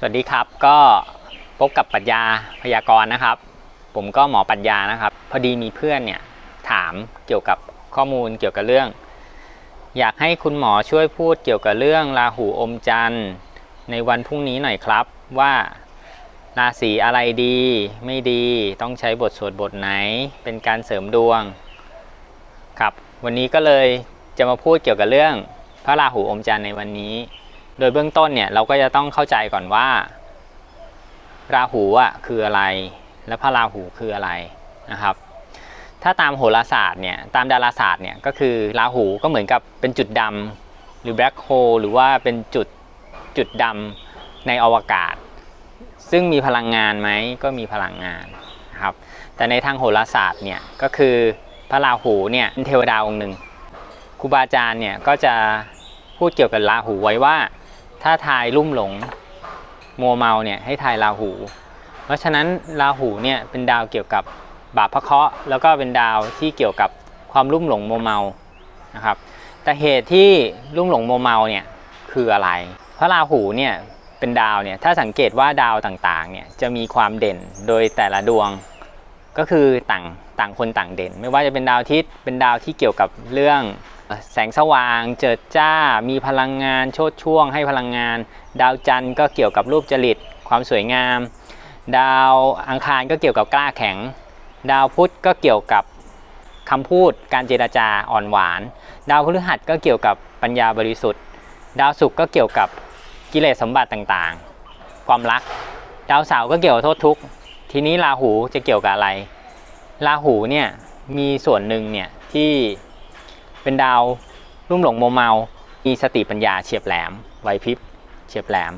สวัสดีครับก็พบกับปรัชญาพยากรณ์นะครับ ผมก็หมอปรัชญานะครับ พอดีมีเพื่อนเนี่ยถามเกี่ยวกับข้อมูลเกี่ยวกับเรื่อง อยากให้คุณหมอช่วยพูดเกี่ยวกับเรื่องราหูอมจันทร์ในวันพรุ่งนี้หน่อยครับ ว่าราศีอะไรดีไม่ดีต้องใช้บทสวดบทไหนเป็นการเสริมดวงครับ วันนี้ก็เลยจะมาพูดเกี่ยวกับเรื่องพระราหูอมจันทร์ในวันนี้ โดยเบื้องต้นเนี่ยเราก็จะต้องเข้าใจก่อนว่า ราหูอะคืออะไร และพระราหูคืออะไรนะครับ ถ้าตามโหราศาสตร์เนี่ยตามดาราศาสตร์เนี่ยก็คือราหูก็เหมือนกับเป็นจุดดำหรือแบล็คโฮลหรือว่าเป็นจุดจุดดำในอวกาศ ซึ่งมีพลังงานไหมก็มีพลังงานนะครับ แต่ในทางโหราศาสตร์เนี่ยก็คือพระราหูเนี่ยเป็นเทวดาองค์หนึ่งครูบาอาจารย์เนี่ยก็จะพูดเกี่ยวกับราหูไว้ว่า ถ้าทายลุ่มหลงมัวเมาเนี่ยให้ทายราหู เพราะฉะนั้นราหูเนี่ยเป็นดาวเกี่ยวกับบาปพระเคราะห์แล้วก็เป็นดาวที่เกี่ยวกับความลุ่มหลงมัวเมานะครับ แต่เหตุที่ลุ่มหลงมัวเมาเนี่ยคืออะไร พระราหูเนี่ยเป็นดาวเนี่ยถ้าสังเกตว่าดาวต่างๆเนี่ยจะมีความเด่นโดยแต่ละดวงก็คือต่างต่างคนต่างเด่น ไม่ว่าจะเป็นดาวทิตย์เป็นดาวที่เกี่ยวกับเรื่อง แสงสว่างเจิดจ้ามีพลังงานโชดช่วงให้พลังงาน ดาวจันทร์ก็เกี่ยวกับรูปจริตความสวยงาม ดาวอังคารก็เกี่ยวกับกล้าแข็ง ดาวพุธก็เกี่ยวกับคำพูดการเจรจาอ่อนหวาน ดาวพฤหัสก็เกี่ยวกับปัญญาบริสุทธิ์ ดาวศุกร์ก็เกี่ยวกับกิเลสสมบัติต่างๆ ความรัก ดาวเสาร์ก็เกี่ยวกับโทษทุกข์ ทีนี้ราหูจะเกี่ยวกับอะไร ราหูเนี่ยมีส่วนหนึ่งเนี่ยที่ เป็นดาวรุ่มหลงโมเมา มีสติปัญญาเฉียบแหลมไหวพริบเฉียบแหลม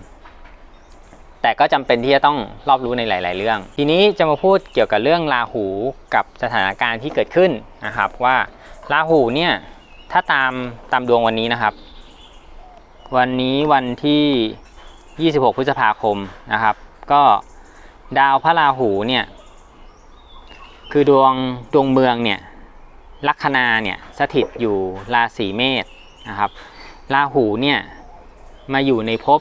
แต่ก็จำเป็นที่จะต้องรอบรู้ในหลาย ๆ เรื่อง ทีนี้จะมาพูดเกี่ยวกับเรื่องราหูกับสถานการณ์ที่เกิดขึ้นนะครับว่าราหูเนี่ยถ้าตามตามดวงวันนี้นะครับ วันนี้วันที่ 26 พฤษภาคมนะครับ ก็ดาวพระราหูเนี่ยคือดวงดวงเมืองเนี่ย ลัคนาเนี่ยสถิตอยู่ราศีเมษนะครับราหูเนี่ยมาอยู่ในภพ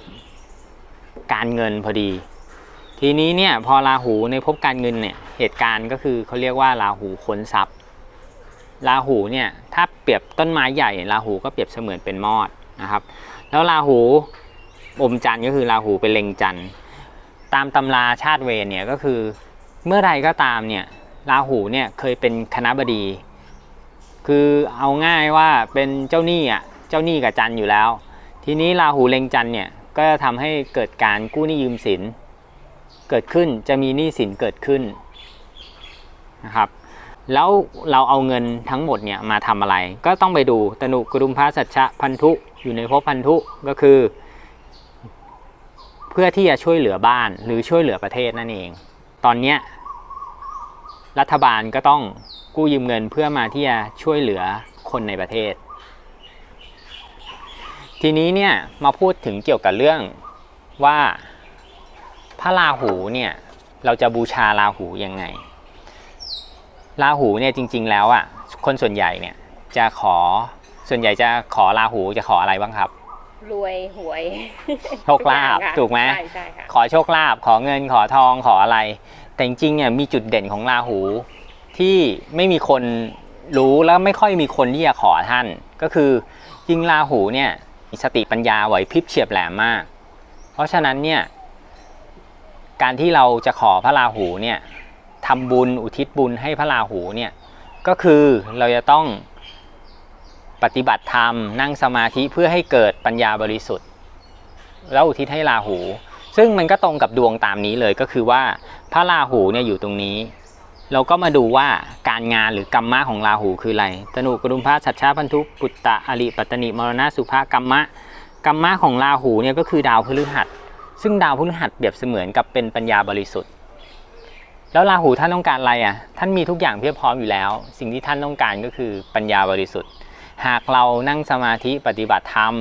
การเงินพอดี ทีนี้เนี่ยพอราหูในภพการเงินเนี่ยเหตุการณ์ก็คือเขาเรียกว่าราหูค้นทรัพย์ราหูเนี่ยถ้าเปรียบต้นไม้ใหญ่ราหูก็เปรียบเสมือนเป็นมอดนะครับ แล้วราหูอมจันทร์ก็คือราหูเป็นเล็งจันทร์ตามตำราชาติเวรเนี่ยก็คือเมื่อไรก็ตามเนี่ยราหูเนี่ยเคยเป็นคณะบดี คือเอาง่ายว่าเป็นเจ้าหนี้อะเจ้าหนี้กับจันอยู่แล้ว ทีนี้ราหูเล็งจันเนี่ยก็จะทำให้เกิดการกู้หนี้ยืมสิน เกิดขึ้นจะมีหนี้สินเกิดขึ้นนะครับแล้วเราเอาเงินทั้งหมดเนี่ยมาทำอะไร ก็ต้องไปดูตนุกรุมพระสัจฉะพันธุอยู่ในภพพันธุก็คือ เพื่อที่จะช่วยเหลือบ้านหรือช่วยเหลือประเทศนั่นเอง ตอนเนี้ยรัฐบาลก็ต้อง กู้ยืมเงินเพื่อมาที่จะช่วยเหลือคนในประเทศ ทีนี้เนี่ยมาพูดถึงเกี่ยวกับเรื่องว่าพระราหูเนี่ยเราจะบูชาราหูยังไง ราหูเนี่ยจริง ๆ แล้วอะคนส่วนใหญ่เนี่ยจะขอส่วนใหญ่จะขอราหูจะขออะไรบ้างครับ รวยหวย โชคลาภทุอย่งค่ะถูกไหมใช่ใช่ค่ะขอโชคลาภขอเงินขอทองขออะไร แต่จริงๆเนี่ยมีจุดเด่นของราหู ที่ไม่มีคนรู้แล้วไม่ค่อยมีคนที่จะขอท่าน ก็คือจริงราหูเนี่ยมีสติปัญญาไหวพริบเฉียบแหลมมาก เพราะฉะนั้นเนี่ยการที่เราจะขอพระราหูเนี่ยทำบุญอุทิศบุญให้พระราหูเนี่ยก็คือเราจะต้องปฏิบัติธรรมนั่งสมาธิเพื่อให้เกิดปัญญาบริสุทธิ์ แล้วอุทิศให้ราหู ซึ่งมันก็ตรงกับดวงตามนี้เลยก็คือว่าพระราหูเนี่ยอยู่ตรงนี้ เราก็มาดูว่าการงานหรือกรรมะของราหูคืออะไร ตนุกรุมพระสัจฉาพันธุปุตตะอริปัตตนิมรณะสุภากรรมะกรรมะของราหูเนี่ยก็คือดาวพฤหัส ซึ่งดาวพฤหัสเปรียบเสมือนกับเป็นปัญญาบริสุทธิ์ แล้วราหูท่านต้องการอะไรอะ ท่านมีทุกอย่างเพียบพร้อมอยู่แล้ว สิ่งที่ท่านต้องการก็คือปัญญาบริสุทธิ์ หากเรานั่งสมาธิปฏิบัติธรรม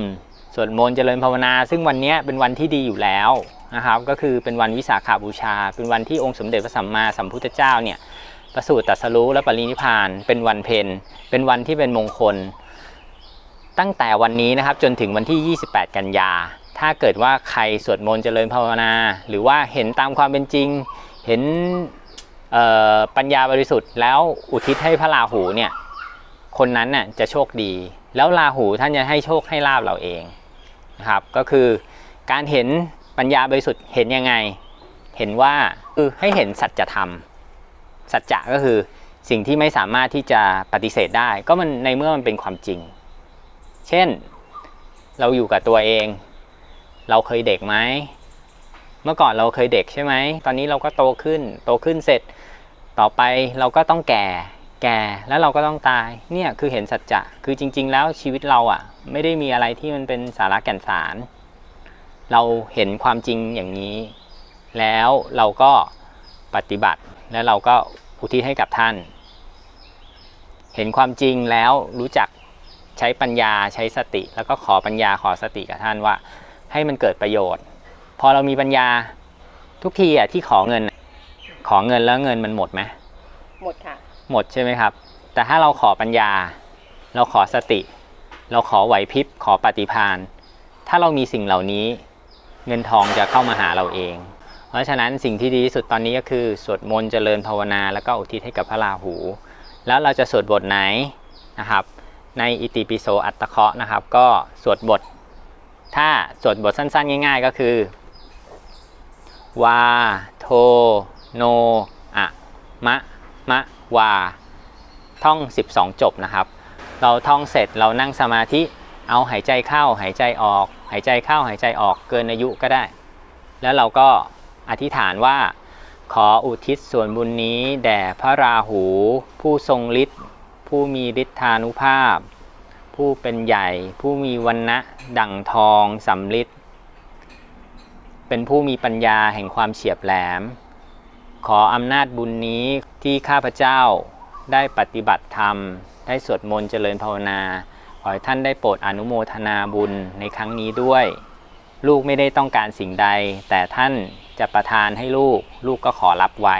สวดมนต์เจริญภาวนา ซึ่งวันนี้เป็นวันที่ดีอยู่แล้ว นะครับ ก็คือเป็นวันวิสาขาบูชา เป็นวันที่องค์สมเด็จพระสัมมาสัมพุทธเจ้าเนี่ยประสูติตรัสรู้และปรินิพานเป็นวันเพ็ญเป็นวันที่เป็นมงคล ตั้งแต่วันนี้นะครับจนถึงวันที่ 28 กันยา ถ้าเกิดว่าใครสวดมนต์เจริญภาวนา หรือว่าเห็นตามความเป็นจริง เห็นปัญญาบริสุทธิ์แล้วอุทิศให้พระราหูเนี่ยคนนั้นน่ะจะโชคดี แล้วราหูท่านจะให้โชคให้ลาบเราเองนะครับก็คือการเห็น ปัญญาบริสุทธิ์เห็นยังไง เห็นว่าคือให้เห็นสัจธรรม สัจจะก็คือสิ่งที่ไม่สามารถที่จะปฏิเสธได้ ก็มันในเมื่อมันเป็นความจริง เช่นเราอยู่กับตัวเอง เราเคยเด็กไหมเมื่อก่อนเราเคยเด็กใช่ไหม ตอนนี้เราก็โตขึ้น โตขึ้นเสร็จ ต่อไปเราก็ต้องแก่ แก่ แล้วเราก็ต้องตาย เนี่ยคือเห็นสัจจะ คือจริง ๆ แล้วชีวิตเราอะ่ะ ไม่ได้มีอะไรที่มันเป็นสาระแก่นสาร เราเห็นความจริงอย่างนี้ แล้วเราก็ปฏิบัติแล้วเราก็อุทิศให้กับท่าน เห็นความจริงแล้วรู้จักใช้ปัญญาใช้สติ แล้วก็ขอปัญญาขอสติกับท่านว่า ให้มันเกิดประโยชน์ พอเรามีปัญญาทุกทีอะที่ขอเงินน่ะขอเงินแล้วเงินมันหมดไหมหมดค่ะ หมดใช่ไหมครับ แต่ถ้าเราขอปัญญา เราขอสติ เราขอไหวพริบขอปฏิภาณถ้าเรามีสิ่งเหล่านี้ เงินทองจะเข้ามาหาเราเอง เพราะฉะนั้นสิ่งที่ดีที่สุดตอนนี้ก็คือ สวดมนต์เจริญภาวนาแล้วก็อุทิศให้กับพระราหู แล้วเราจะสวดบทไหนนะครับ ในอิติปิโสอัตตะเคาะนะครับ ก็สวดบท ถ้าสวดบทสั้นๆ ง่าย ๆ ก็คือวาโทโนอะมะมะวาท่อง 12 จบนะครับ เราท่องเสร็จเรานั่งสมาธิเอาหายใจเข้าหายใจออก หายใจเข้าหายใจออกเกินอายุก็ได้ แล้วเราก็อธิษฐานว่า ขออุทิศส่วนบุญนี้ แด่พระราหู ผู้ทรงฤทธิ์ผู้มีฤทธานุภาพ ผู้เป็นใหญ่ ผู้มีวันนะดั่งทองสำลิดเป็นผู้มีปัญญาแห่งความเฉียบแหลม ขออำนาจบุญนี้ที่ข้าพเจ้าได้ปฏิบัติธรรม ได้สวดมนต์เจริญภาวนา ขอให้ท่านได้โปรดอนุโมทนาบุญในครั้งนี้ด้วย ลูกไม่ได้ต้องการสิ่งใด แต่ท่านจะประทานให้ลูก ลูกก็ขอรับไว้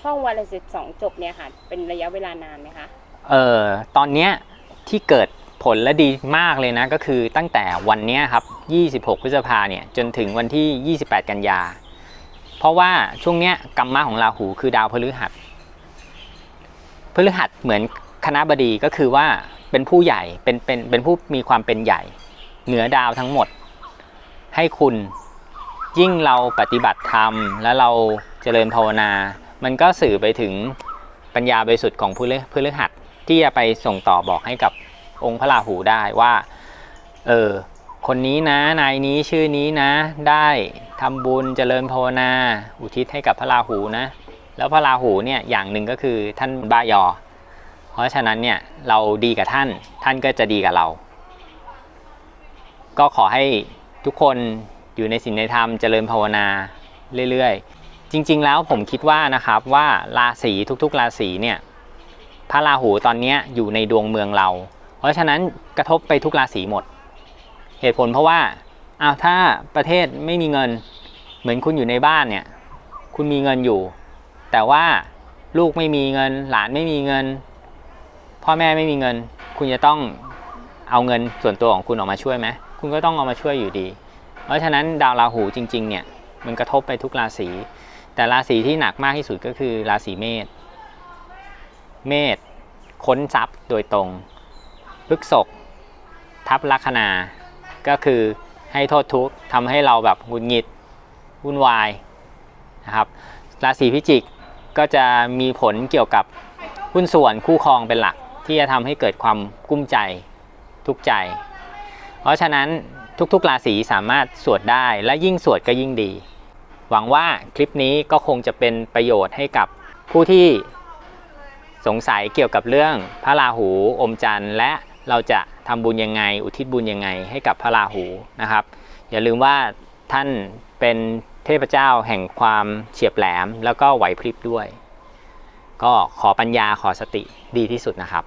ท่องวันละสิบสองจบเนี่ยค่ะ เป็นระยะเวลานานไหมคะเออตอนเนี้ยที่เกิดผลและดีมากเลยนะก็คือตั้งแต่วันเนี้ยครับ 26 พฤษภาเนี่ยจนถึงวันที่ 28 กันยา เพราะว่าช่วงเนี้ยกรรมะของราหูคือดาวพฤหัสพฤหัสเหมือนคณะบดีก็คือว่า เป็นผู้ใหญ่เป็นเป็นเป็นผู้มีความเป็นใหญ่ เหนือดาวทั้งหมด ให้คุณยิ่งเราปฏิบัติธรรม และเราเจริญภาวนา มันก็สื่อไปถึงปัญญาบริสุทธิ์ของเพฤพฤหัสที่จะไปส่งต่อบอกให้กับองค์พระราหูได้ว่าเออคนนี้นะนายนี้ชื่อนี้นะ ได้ทำบุญเจริญภาวนา อุทิศให้กับพระราหูนะ แล้วพระราหูเนี่ยอย่างหนึ่งก็คือท่านบายอ เพราะฉะนั้นเนี่ยเราดีกับท่านท่านก็จะดีกับเรา ก็ขอให้ทุกคนอยู่ในศีลในธรรมเจริญภาวนาเรื่อยๆ จริงๆแล้วผมคิดว่านะครับว่าราศีทุกๆ ราศีเนี่ยพระราหูตอนนี้อยู่ในดวงเมืองเรา เพราะฉะนั้นกระทบไปทุกราศีหมด เหตุผลเพราะว่าอ้าวถ้าประเทศไม่มีเงินเหมือนคุณอยู่ในบ้านเนี่ยคุณมีเงินอยู่ แต่ว่าลูกไม่มีเงินหลานไม่มีเงิน พ่อแม่ไม่มีเงิน คุณจะต้องเอาเงินส่วนตัวของคุณออกมาช่วยไหมคุณก็ต้องเอามาช่วยอยู่ดี เพราะฉะนั้นดาวราหูจริง ๆ เนี่ย มันกระทบไปทุกราศี แต่ราศีที่หนักมากที่สุดก็คือราศีเมษ เมษค้นทรัพย์โดยตรงพฤกษกทับลัคนา ก็คือให้โทษทุกข์ทำให้เราแบบหงุดหงิดวุ่นวายนะครับ ราศีพิจิกก็จะมีผลเกี่ยวกับหุ้นส่วนคู่ครองเป็นหลัก ที่จะทำให้เกิดความกุ้มใจทุกใจ เพราะฉะนั้นทุกๆราศีสามารถสวดได้และยิ่งสวดก็ยิ่งดี หวังว่าคลิปนี้ก็คงจะเป็นประโยชน์ให้กับผู้ที่สงสัยเกี่ยวกับเรื่องพระราหูอมจันทร์และเราจะทำบุญยังไง อุทิศบุญยังไงให้กับพระราหูนะครับ อย่าลืมว่าท่านเป็นเทพเจ้าแห่งความเฉียบแหลมแล้วก็ไหวพริบด้วย ก็ขอปัญญาขอสติดีที่สุดนะครับ